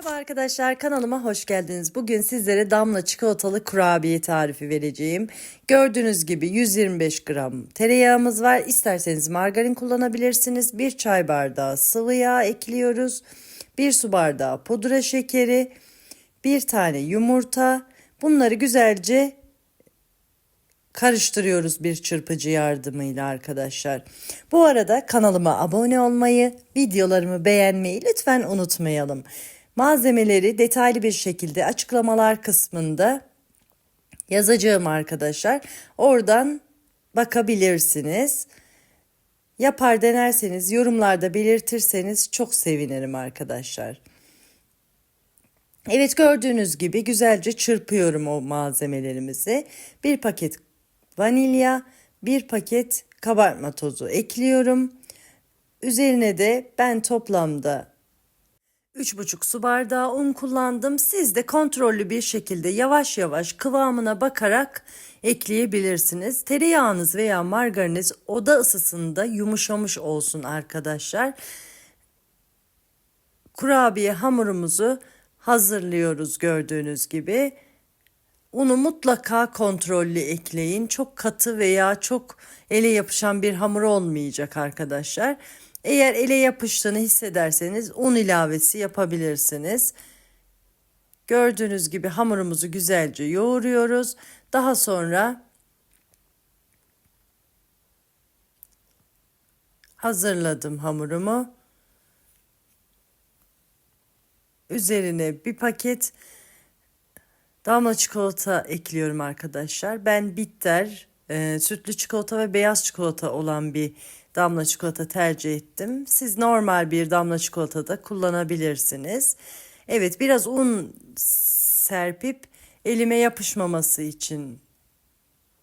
Merhaba arkadaşlar kanalıma hoş geldiniz. Bugün sizlere damla çikolatalı kurabiye tarifi vereceğim. Gördüğünüz gibi 125 gram tereyağımız var. İsterseniz margarin kullanabilirsiniz. Bir çay bardağı sıvı yağ ekliyoruz. Bir su bardağı pudra şekeri, bir tane yumurta. Bunları güzelce karıştırıyoruz bir çırpıcı yardımıyla arkadaşlar. Bu arada kanalıma abone olmayı, videolarımı beğenmeyi lütfen unutmayalım. Malzemeleri detaylı bir şekilde açıklamalar kısmında yazacağım arkadaşlar. Oradan bakabilirsiniz. Yapar denerseniz yorumlarda belirtirseniz çok sevinirim arkadaşlar. Evet gördüğünüz gibi güzelce çırpıyorum o malzemelerimizi. Bir paket vanilya, bir paket kabartma tozu ekliyorum. Üzerine de ben toplamda 3,5 su bardağı un kullandım. Siz de kontrollü bir şekilde yavaş yavaş kıvamına bakarak ekleyebilirsiniz. Tereyağınız veya margariniz oda ısısında yumuşamış olsun arkadaşlar. Kurabiye hamurumuzu hazırlıyoruz gördüğünüz gibi. Unu mutlaka kontrollü ekleyin. Çok katı veya çok ele yapışan bir hamur olmayacak arkadaşlar. Eğer ele yapıştığını hissederseniz un ilavesi yapabilirsiniz. Gördüğünüz gibi hamurumuzu güzelce yoğuruyoruz. Daha sonra hazırladım hamurumu. Üzerine bir paket damla çikolata ekliyorum arkadaşlar. Ben bitter, e, sütlü çikolata ve beyaz çikolata olan bir damla çikolata tercih ettim. Siz normal bir damla çikolata da kullanabilirsiniz. Evet biraz un serpip elime yapışmaması için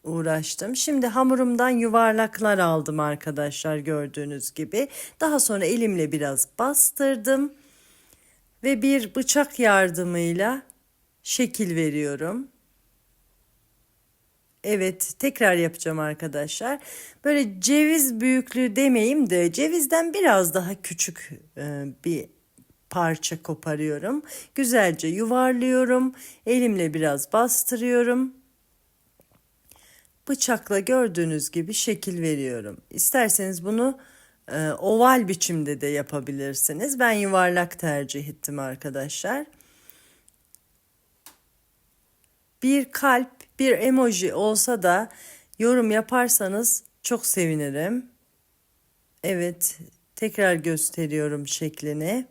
uğraştım. Şimdi hamurumdan yuvarlaklar aldım arkadaşlar gördüğünüz gibi. Daha sonra elimle biraz bastırdım ve bir bıçak yardımıyla şekil veriyorum. Evet tekrar yapacağım arkadaşlar. Böyle ceviz büyüklüğü demeyeyim de cevizden biraz daha küçük e, bir parça koparıyorum. Güzelce yuvarlıyorum. Elimle biraz bastırıyorum. Bıçakla gördüğünüz gibi şekil veriyorum. İsterseniz bunu e, oval biçimde de yapabilirsiniz. Ben yuvarlak tercih ettim arkadaşlar. Bir kalp, bir emoji olsa da yorum yaparsanız çok sevinirim. Evet, tekrar gösteriyorum şeklini.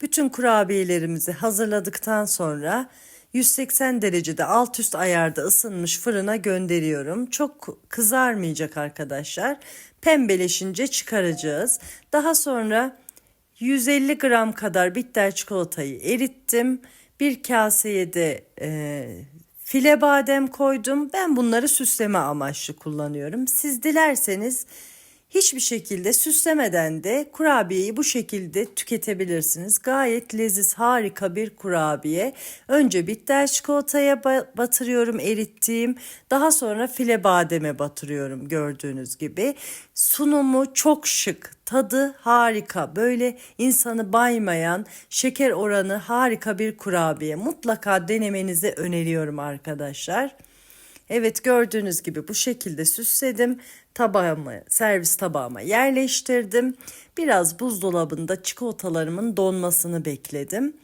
Bütün kurabiyelerimizi hazırladıktan sonra 180 derecede alt üst ayarda ısınmış fırına gönderiyorum. Çok kızarmayacak arkadaşlar. Pembeleşince çıkaracağız. Daha sonra 150 gram kadar bitter çikolatayı erittim. Bir kaseye de e, file badem koydum. Ben bunları süsleme amaçlı kullanıyorum. Siz dilerseniz hiçbir şekilde süslemeden de kurabiyeyi bu şekilde tüketebilirsiniz. Gayet leziz, harika bir kurabiye. Önce bitter çikolataya batırıyorum erittiğim. Daha sonra file bademe batırıyorum gördüğünüz gibi. Sunumu çok şık, tadı harika. Böyle insanı baymayan, şeker oranı harika bir kurabiye. Mutlaka denemenizi öneriyorum arkadaşlar. Evet gördüğünüz gibi bu şekilde süsledim. Tabağımı, servis tabağıma yerleştirdim. Biraz buzdolabında çikolatalarımın donmasını bekledim.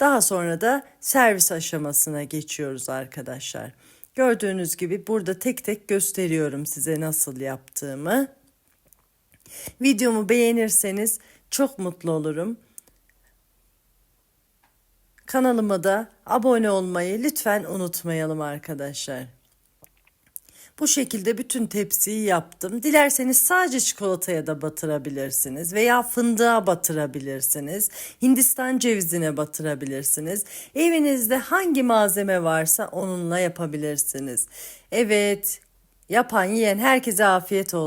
Daha sonra da servis aşamasına geçiyoruz arkadaşlar. Gördüğünüz gibi burada tek tek gösteriyorum size nasıl yaptığımı. Videomu beğenirseniz çok mutlu olurum. Kanalıma da abone olmayı lütfen unutmayalım arkadaşlar. Bu şekilde bütün tepsiyi yaptım. Dilerseniz sadece çikolataya da batırabilirsiniz veya fındığa batırabilirsiniz. Hindistan cevizine batırabilirsiniz. Evinizde hangi malzeme varsa onunla yapabilirsiniz. Evet, yapan yiyen herkese afiyet olsun.